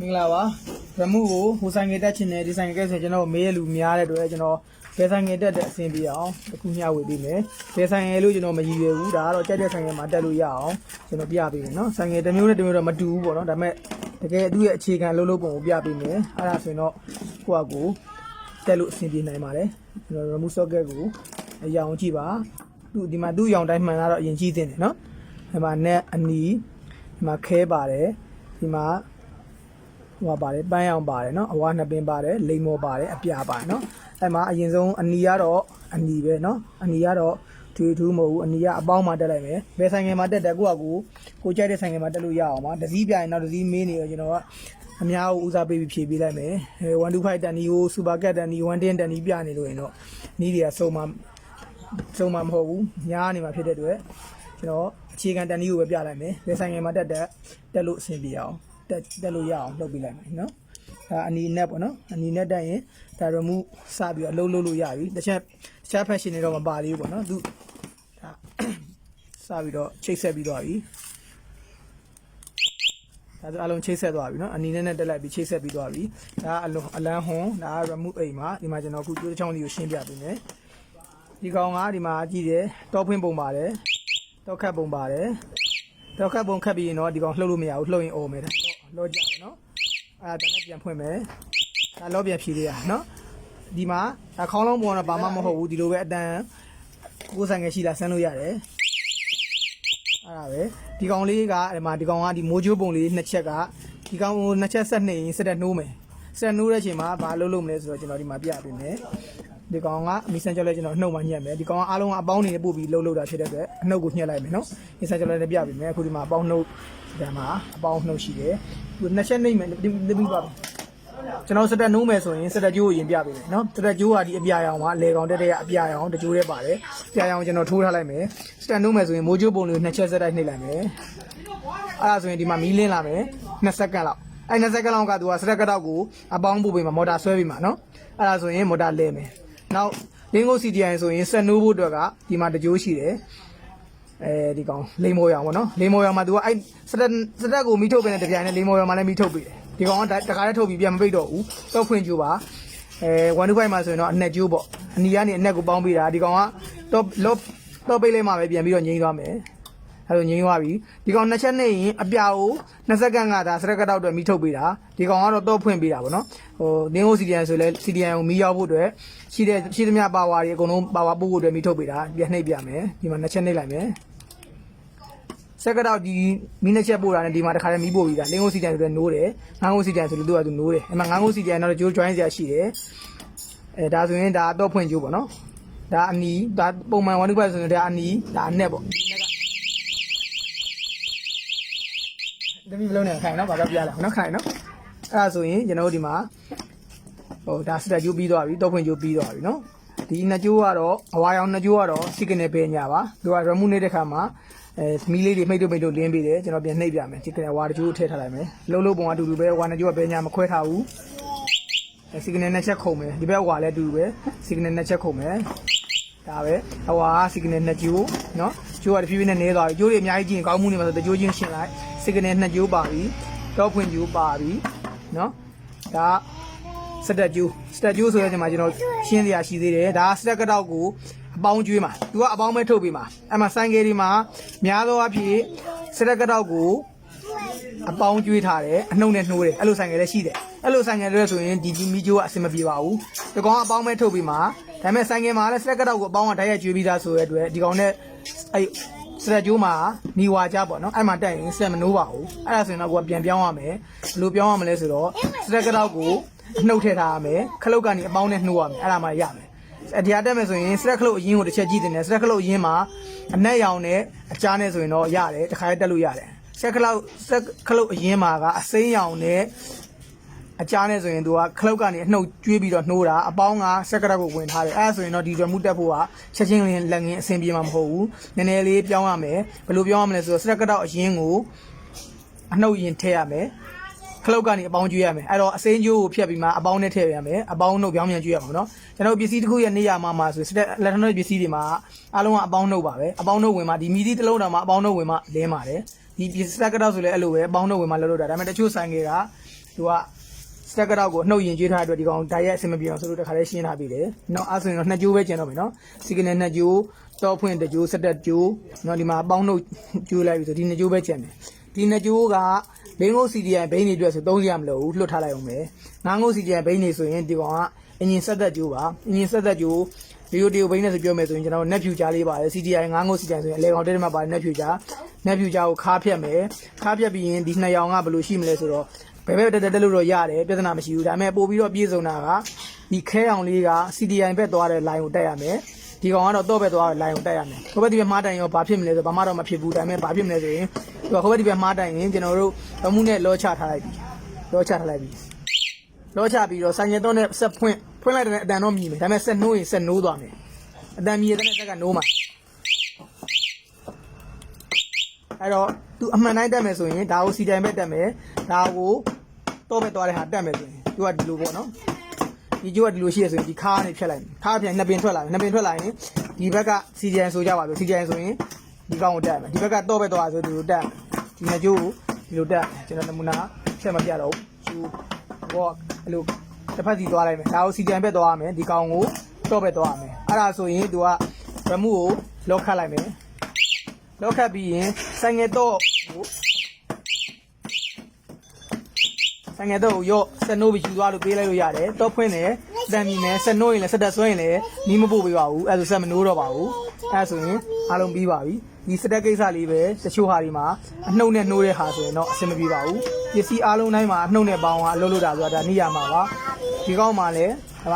မင်္ဂလာပါရမှုကိုဟိုဆိုင်ငယ်တက်ချင်တယ်ဒီဆိုင်ငယ်ကဲဆိုကျွန်တော်မေးရလူများတဲ့အတွက်ကျွန်တော်ဘယ်ဆိုင်ငယ်တက်တဲ့အဆင်ပြေအောင်အခုမျှဝေပေးမယ်ဘယ်ဆိုင်ငယ်လို့ကျွန်တော်မရည်ရွယ်ဘူးဒါကတော့ကြက်တဲ့ဆိုင်ငယ်မှာတက်လို့ရအောင်ကျွန်တော်ပြပေးမယ်နော်ဆိုင်ငယ်တစ်မျိုးနဲ့တစ်မျိုးတော့မတူဘူးပေါ့နော်ဒါပေမဲ့တကယ်သူ့ရဲ့အခြေခံလုံးလုံးပုံကိုပြပေးမယ်အဲ့ဒါဆိုရင်တော့ကိုယ့်အကိုတက်လို့အဆင်ပြေနိုင်ပါတယ်ကျွန်တော် remove socket ကိုအရောင်ကြည့်ပါသူဒီမှာသူ့ရောင်တိုင်းမှန်တာတော့အရင်ကြည့်သင့်တယ်နော်ဒီမှာ net အနီးဒီမှာခဲပါတယ်ဒီမှာ ဟိုပါပါတယ်ပန်းရောင်ပါတယ်เนาะအဝါနှစ်ပင်ပါတယ်လိမ်မော်ပါတယ်အပြာပါတယ်เนาะအဲ့မှာအရင်ဆုံးအနီကတော့အနီပဲเนาะအနီကတော့ထူထူးမဟုတ်ဘူးအနီကအပေါင်းမှာတက်လိုက်မယ်ဘယ်ဆိုင်ငယ်မှာတက်တယ်ကိုကကိုကိုကြိုက်တဲ့ဆိုင်ငယ်မှာတက်လို့ရအောင်ပါတစည်းပြရင်တော့တစည်းမင်းနေရောကျွန်တော်ကအများကိုဦးစားပေးပြီးဖြည့်ပေးလိုက်မယ်အဲ125တန်နီကိုစူပါကတ်တန်နီ110တန်နီပြနေလို့ရင်တော့နီးတွေကစုံမစုံမမဟုတ်ဘူးညားနေမှာဖြစ်တဲ့အတွက်ကျွန်တော်အခြေခံတန်နီကိုပဲပြလိုက်မယ်ဘယ်ဆိုင်ငယ်မှာတက်တက်တက်လို့အဆင်ပြေအောင် တက်တက်လို့ရအောင်လုပ်ပေးလိုက်မယ်နော်ဒါအနီနဲ့ပေါ့နော်အနီနဲ့တက်ရင်ဒါ remove စပြီးတော့အလုပ်လုပ်လို့ရပြီတစ်ချက်တစ်ချက် fashion တွေတော့မပါသေးဘူးပေါ့နော်သူဒါစပြီးတော့ချိတ်ဆက်ပြီးတော့ပြီဒါဆိုအလုံးချိတ်ဆက်သွားပြီနော်အနီနဲ့နဲ့တက်လိုက်ပြီးချိတ်ဆက်ပြီးသွားပြီဒါအလုံးအလန်းဟွန်ဒါ remove အိမ်မှာဒီမှာကျွန်တော်အခုကျိုးတစ်ချောင်းလေးကိုရှင်းပြပေးမယ်ဒီကောင်ကဒီမှာကြည့်တယ်တောဖွင့်ပုံပါတယ်တောခတ်ပုံပါတယ်တော့ခတ်ပုံခတ်ပြီးရင်တော့ဒီကောင်လှုပ်လို့မရဘူးလှုပ်ရင်အော်မယ်တဲ့ လောကြပါနော်အဲ့ဒါတန်းပြန်ဖွင့်မယ်ဒါလောပြန်ဖြည်လေးရနော်ဒီမှာဒါခေါင်းလုံးပုံကတော့ဘာမှမဟုတ်ဘူးဒီလိုပဲအတန်ကိုယ်ဆိုင်ငယ်ရှိလာဆန်းလို့ရတယ်အဲ့ဒါပဲဒီကောင်လေးကဒီမှာဒီကောင်ကဒီမိုးချိုးပုံလေးနှစ်ချက်ကဒီကောင်ကိုနှစ်ချက်ဆက်နေရင်စက်တက်နှိုးမယ်စက်နှိုးတဲ့အချိန်မှာဘာလုပ်လို့မလဲဆိုတော့ကျွန်တော်ဒီမှာပြပေးမယ် ဒီကောင်ကအမီဆန်ကျော်လဲကျွန်တော်နှုတ်မှညက်မယ်ဒီကောင်ကအားလုံးကအပေါင်းနေပို့ပြီးလှုပ်လှုပ်တာဖြစ်တဲ့အတွက်အနှုတ်ကိုညှက်လိုက်မယ်နော်မီဆန်ကျော်လဲလည်းပြပေးမယ်အခုဒီမှာအပေါင်းနှုတ်ဒီမှာအပေါင်းနှုတ်ရှိတယ်ဒီနှစ်ချက်နှိမ့်မယ်ဒီပြီးပါပြီကျွန်တော်စက်တက်နိုးမယ်ဆိုရင်စက်တက်ကျိုးကိုရင်ပြပေးမယ်နော်စက်တက်ကျိုးကဒီအပြာရောင်ကအလေကောင်တက်တက်ကအပြာရောင်တကျိုးထဲပါတယ်အပြာရောင်ကျွန်တော်ထိုးထားလိုက်မယ်စက်တက်နိုးမယ်ဆိုရင်မိုးကျိုးပုံလေးကိုနှစ်ချက်စက်တိုက်နှိပ်လိုက်မယ်အဲ့ဒါဆိုရင်ဒီမှာမီးလင်းလာမယ်2စက္ကန့်လောက်အဲ့2စက္ကန့်လောက်ကသူကစရက်ကတော့ကိုအပေါင်းပို့ပေးမှာမော်တာဆွဲပေးမှာနော်အဲ့ဒါဆိုရင်မော်တာလဲမယ် နောက်လင်းကို CDI ဆိုရင်ဆက်နိုးဖို့အတွက်ကဒီမှာတကြိုးရှိတယ်အဲဒီကောင်လိမ္မော်ရောင်ပေါ့နော်လိမ္မော်ရောင်မှာသူကအဲ့စရက်စရက်ကိုမီးထုတ်ပေးတဲ့တပြိုင်နဲ့လိမ္မော်ရောင်မှာလည်းမီးထုတ်ပေးတယ်ဒီကောင်ကတခါတည်းထုတ်ပြီးပြန်မပိတ်တော့ဘူးတော့ဖွင့်ကြိုးပါအဲ125မှာဆိုရင်တော့အနက်ကျိုးပေါ့အနီကနေအနက်ကိုပေါင်းပေးတာဒီကောင်ကတော့လော့တော့ပိတ်လိုက်မှပဲပြန်ပြီးတော့ငြိမ်းသွားမယ် အဲ့လိုငြိမ်းသွားပြီဒီကောင်နှစ်ချက်နဲ့ရင်အပြာကို20စက္ကန့်ကဒါစရက်ကတော့အတွက်မီးထုတ်ပေးတာဒီကောင်ကတော့တော့ဖွင့်ပေးတာပေါ့နော်ဟိုနင်းဟို CDN ဆိုလဲ CDN ကိုမီးရောက်ဖို့အတွက်ရှိတဲ့ရှိသမျှပါဝါတွေအကုန်လုံးပါဝါပို့ဖို့အတွက်မီးထုတ်ပေးတာပြန်နှိပ်ပြမယ်ဒီမှာနှစ်ချက်နှိပ်လိုက်မယ်စက်ကတော့ဒီမီးနှစ်ချက်ပို့တာနဲ့ဒီမှာတစ်ခါတည်းမီးပို့ပြီးတာလင်းဟို CDN ဆိုလဲနိုးတယ်ငန်းဟို CDN ဆိုလို့သူကသူနိုးတယ်အဲ့မှာငန်းဟို CDN တော့ကြိုး join စရာရှိတယ်အဲဒါဆိုရင်ဒါတော့ဖွင့်ကြိုးပေါ့နော်ဒါအနီဒါပုံမှန်125ဆိုရင်ဒါအနီဒါအနက်ပေါ့ တမီဘလုံးနဲ့ခိုင်နော်ဘာပဲပြရလဲနော်ခိုင်နော်အဲ့ဒါဆိုရင်ကျွန်တော်တို့ဒီမှာဟိုဒါစတက်ကျိုးပြီးသွားပြီတောက်ဖွင့်ကျိုးပြီးသွားပြီနော်ဒီနှစ်ကျိုးကတော့အဝါရောင်နှစ်ကျိုးကတော့ signal ပဲညာပါသူက remove နေတဲ့ခါမှာအဲမီးလေးတွေမိတ်တို့မိတ်တို့လင်းပေးတယ်ကျွန်တော်ပြန်နှိပ်ပြမယ် signal ဝါတစ်ကျိုးထည့်ထားလိုက်မယ်လုံးလုံးပုံကအတူတူပဲဝါနှစ်ကျိုးကပဲညာမခွဲထားဘူးအဲ signal နှစ်ချက်ခုံမယ်ဒီဘက်ဝါလည်းအတူတူပဲ signal နှစ်ချက်ခုံမယ်ဒါပဲအဝါ signal နှစ်ကျိုးနော်ကျိုးကတဖြည်းဖြည်းနဲ့နေသွားပြီကျိုးတွေအများကြီးကြည့်ရင်ကောင်းမှုနေမှာဆိုတကျိုးချင်းရှင်းလိုက် signal နှစ်ကျိုးပါပြီတော့ဖွင့်ကျိုးပါပြီနော်ဒါစတက်ကျိုးစတက်ကျိုးဆိုတဲ့ချိန်မှာကျွန်တော်ရှင်းစရာရှိသေးတယ်ဒါစတက်ကတော့ကိုအပေါင်းကျွေးမှာသူကအပေါင်းပဲထုတ်ပေးမှာအဲ့မှာဆိုင်ကယ်ဒီမှာများသောအားဖြင့်စတက်ကတော့ကိုအပေါင်းကျွေးထားတယ်အနှုတ်နဲ့နှိုးတယ်အဲ့လိုဆိုင်ကယ်လည်းရှိတယ်အဲ့လိုဆိုင်ကယ်လည်းဆိုရင်ဒီဒီမီဂျိုကအဆင်မပြေပါဘူးဒီကောင်ကအပေါင်းပဲထုတ်ပေးမှာဒါပေမဲ့ဆိုင်ကယ်မှာလည်းစတက်ကတော့ကိုအပေါင်းကဓာတ်ရိုက်ကျွေးပြီးသားဆိုတဲ့အတွက်ဒီကောင်နဲ့အဲ့ စရက်ကျိုးမှာနီဝါကြပေါ့နော်အဲ့မှာတက်ရင်စက်မနိုးပါဘူးအဲ့ဒါဆိုရင်တော့ကိုကပြန်ပြောင်းရမယ်ဘယ်လိုပြောင်းရမလဲဆိုတော့စရက်ကတော့ကိုနှုတ်ထည့်ထားရမယ်ခလုတ်ကနေအပေါင်းနဲ့နှိုးရမယ်အဲ့ဒါမှရမယ်အတရားတက်မယ်ဆိုရင်စရက်ခလုတ်အရင်ကိုတစ်ချက်ကြည့်တင်တယ်စရက်ခလုတ်အရင်မှာအနက်ရောင်နဲ့အကြားနဲ့ဆိုရင်တော့ရတယ်တခါတည်းတက်လို့ရတယ်စက်ခလုတ်စက်ခလုတ်အရင်မှာကအစိမ်းရောင်နဲ့ အကြားနဲ့ဆိုရင်သူကခလုတ်ကနေအနှုတ်ကျွေးပြီးတော့နှိုးတာအပေါင်းကစက်ကရက်ကိုဝင်ထားတယ်အဲဒါဆိုရင်တော့ဒီရမှုတက်ဖို့ကချက်ချင်းလင်းလက်ငင်းအဆင်ပြေမှာမဟုတ်ဘူးနည်းနည်းလေးပြောင်းရမယ်ဘယ်လိုပြောင်းရမလဲဆိုတော့စက်ကတော့အရင်ကိုအနှုတ်ရင်ထည့်ရမယ်ခလုတ်ကနေအပေါင်းကျွေးရမယ်အဲ့တော့အစိမ်းကျိုးကိုဖြတ်ပြီးမှအပေါင်းနဲ့ထည့်ရမယ်အပေါင်းနှုတ်ပြောင်းပြန်ကျွေးရမှာနော်ကျွန်တော်ပစ္စည်းတစ်ခုရဲ့နေရာမှာမှာဆိုစက်လက်ထနက်ပစ္စည်းတွေမှာအားလုံးကအပေါင်းနှုတ်ပါပဲအပေါင်းနှုတ်ဝင်မှဒီမီဒီတစ်လုံးတောင်မှအပေါင်းနှုတ်ဝင်မှလင်းပါတယ်ဒီပစ္စည်းကတော့ဆိုလဲအဲ့လိုပဲအပေါင်းနှုတ်ဝင်မှလောက်လို့တာဒါပေမဲ့တချို့ဆိုင်တွေကသူက စတက်ကတော့ကိုအနှုတ်ရင်ကျွေးထားတဲ့အတွက်ဒီကောင်ဓာတ်ရက်အဆင်မပြေအောင်ဆိုလို့တခါလေးရှင်းထားပြီးတယ်နောက်အဲ့ဆိုရင်တော့နှစ်ကြိုးပဲကျန်တော့မယ်နော်စီကနေနှစ်ကြိုးတော့ဖွင့်တစ်ကြိုးဆက်တက်ကြိုးနော်ဒီမှာအပေါင်းနှုတ်ကျွေးလိုက်ပြီဆိုဒီနှစ်ကြိုးပဲကျန်တယ်ဒီနှစ်ကြိုးကဘိန်းကို CDI ဘိန်းတွေအတွက်ဆိုသုံးရမလို့ဘူးလွှတ်ထားလိုက်အောင်ပဲငါးငုတ် CDI ဘိန်းတွေဆိုရင်ဒီကောင်ကအင်ဂျင်ဆက်သက်ကြိုးပါအင်ဂျင်ဆက်သက်ကြိုးဗီ ဒီယိုတီယိုဘိန်းနဲ့ဆိုပြောမယ်ဆိုရင်ကျွန်တော် net view ကြားလေးပါတယ် CDI ငါးငုတ် CDI ဆိုရင်အလေကောင်တဲထဲမှာပါတယ် net view ကြား net view ကြားကိုခါဖြတ်မယ်ခါဖြတ်ပြီးရင်ဒီနှစ်ရောင်ကဘယ်လိုရှိမလဲဆိုတော့ဘယ်ဘက်တက်တက်တက်လို့တော့ရတယ်ပြဿနာမရှိဘူးဒါပေမဲ့ပို့ပြီးတော့ပြေဆုံးတာကဒီခဲအောင်လေးက CDI ဘက်သွားတဲ့ line ကိုတက်ရမယ်ဒီကောင်ကတော့တော့ဘက်သွားတဲ့ line ကိုတက်ရမယ်ဟိုဘက်ဒီဘက်မှားတိုင်ရောဘာဖြစ်မလဲဆိုဘာမှတော့မဖြစ်ဘူးဒါပေမဲ့ဘာဖြစ်မလဲဆိုရင်ဒီဟိုဘက်ဒီဘက်မှားတိုင်ရင်ကျွန်တော်တို့ဗမှုနဲ့လောချထားလိုက်ပြီလောချထားလိုက်ပြီလောချပြီးတော့ဆိုင်ရတော့နဲ့ဆက်ဖွင့် ဖွင့်လိုက်တဲ့အတန်တော့မြည်မယ်ဒါပေမဲ့ဆက်နိုးရင်ဆက်နိုးသွားမယ်အတန်မြည်တဲ့ဆက်ကနိုးမှာအဲ့တော့သူအမှန်တိုင်းတက်မယ်ဆိုရင်ဒါကိုစီတိုင်ပဲတက်မယ်ဒါကိုတော့ပဲသွားတဲ့ဟာတက်မယ်ဆိုရင်သူကဒီလိုပေါ့နော်ဒီကျိုးကဒီလိုရှိရဆိုရင်ဒီခါကနေဖြတ်လိုက်ခါပြန်နှစ်ပင်ထွက်လာတယ်နှစ်ပင်ထွက်လာရင်ဒီဘက်ကစီဂျန်ဆိုကြပါလို့စီဂျန်ဆိုရင်ဒီကောင်ကိုတက်မယ်ဒီဘက်ကတော့ပဲသွားဆိုဒီလိုတက်ဒီနှစ်ကျိုးကိုဒီလိုတက်ကျွန်တော်နမူနာဖြတ်မပြတော့ဘူးဘောအဲ့လို တစ်ဖက်စီသွားလိုက်မယ်ဒါကိုစီဂျန်ပဲသွားရမယ်ဒီကောင်ကိုတော့ပဲသွားရမယ်အဲ့ဒါဆိုရင်သူကဗမှုကိုလောခတ်လိုက်မယ်လောက်ခတ်ပြီးရင်ဆိုင်ငယ်တော့ကိုဆိုင်ငယ်တော့ကိုရော့ဆက်နိုးပြီးယူသွားလို့ပေးလိုက်လို့ရတယ်တော့ဖွင့်တယ်တန်မြင်မယ်ဆက်နိုးရင်လည်းဆက်တက်ဆွဲရင်လည်းနီးမပို့ပေးပါဘူးအဲဒါဆိုဆက်မနိုးတော့ပါဘူးအဲဒါဆိုရင်အားလုံးပြီးပါပြီဒီစတက်ကိစ္စလေးပဲတချို့ဟာဒီမှာအနှုတ်နဲ့နှိုးတဲ့ဟာဆိုရင်တော့အဆင်မပြေပါဘူးပစ္စည်းအားလုံးတိုင်းမှာအနှုတ်နဲ့ပေါင်းကအလုပ်လုပ်တာဆိုတာဒါနေရမှာပါ ဒီကောက်မှာလည်း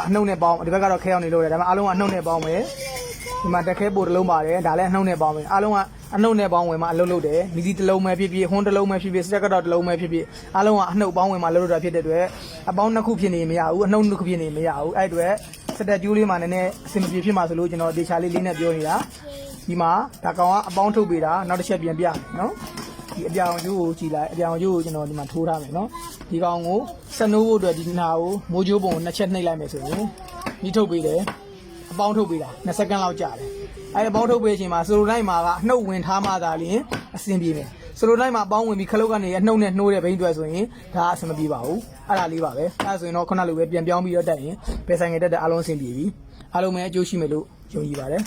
အနှုတ်နဲ့ပေါင်းဒီဘက်ကတော့ခဲအောင်နေလို့ရတယ်ဒါပေမဲ့အားလုံးကအနှုတ်နဲ့ပေါင်းမယ်ဒီမှာတက်ခဲပို့တစ်လုံးပါတယ်ဒါလည်းအနှုတ်နဲ့ပေါင်းမယ်အားလုံးကအနှုတ်နဲ့ပေါင်းဝင်မှာအလုပ်လုပ်တယ်မီဒီတစ်လုံးပဲဖြစ်ဖြစ်ဟွန်းတစ်လုံးပဲဖြစ်ဖြစ်စတက်ကတော့တစ်လုံးပဲဖြစ်ဖြစ်အားလုံးကအနှုတ်ပေါင်းဝင်မှာလုပ်လို့တာဖြစ်တဲ့အတွက်အပေါင်းနှစ်ခုဖြစ်နေမရဘူးအနှုတ်နှစ်ခုဖြစ်နေမရဘူးအဲ့အတွက်စတက်ကျိုးလေးမှာနည်းနည်းအဆင်မပြေဖြစ်မှာဆိုလို့ကျွန်တော်ဒေချာလေးလေးနဲ့ပြောနေတာဒီမှာဒါကောင်ကအပေါင်းထုတ်ပေးတာနောက်တစ်ချက်ပြန်ပြမယ်နော် ဒီအပြောင်ကျိုးကိုကြည်လိုက်အပြောင်ကျိုးကိုကျွန်တော်ဒီမှာထိုးထားမယ်နော်ဒီကောင်ကိုစနိုးဖို့အတွက်ဒီနာကိုမိုးကျိုးပုံကိုနှစ်ချက်နှိပ်လိုက်မယ်ဆိုရင်ဒီထုတ်ပေးတယ်အပေါင်းထုတ်ပေးတာ2စက္ကန့်လောက်ကြာတယ်အဲဒီအပေါင်းထုတ်ပေးအချိန်မှာဆိုလိုတိုင်းမှာကအနှုတ်ဝင်ထားမှသာလျှင်အဆင်ပြေမယ်ဆိုလိုတိုင်းမှာအပေါင်းဝင်ပြီးခလုတ်ကနေအနှုတ်နဲ့နှိုးတဲ့ဘိန်းတွေဆိုရင်ဒါအဆင်မပြေပါဘူးအဲ့ဒါလေးပါပဲအဲ့ဒါဆိုရင်တော့ခုနလိုပဲပြန်ပြောင်းပြီးတော့တက်ရင်ဘယ်ဆိုင်ငယ်တက်တဲ့အားလုံးအဆင်ပြေပြီအားလုံးပဲအကျိုးရှိမယ်လို့ယုံကြည်ပါတယ်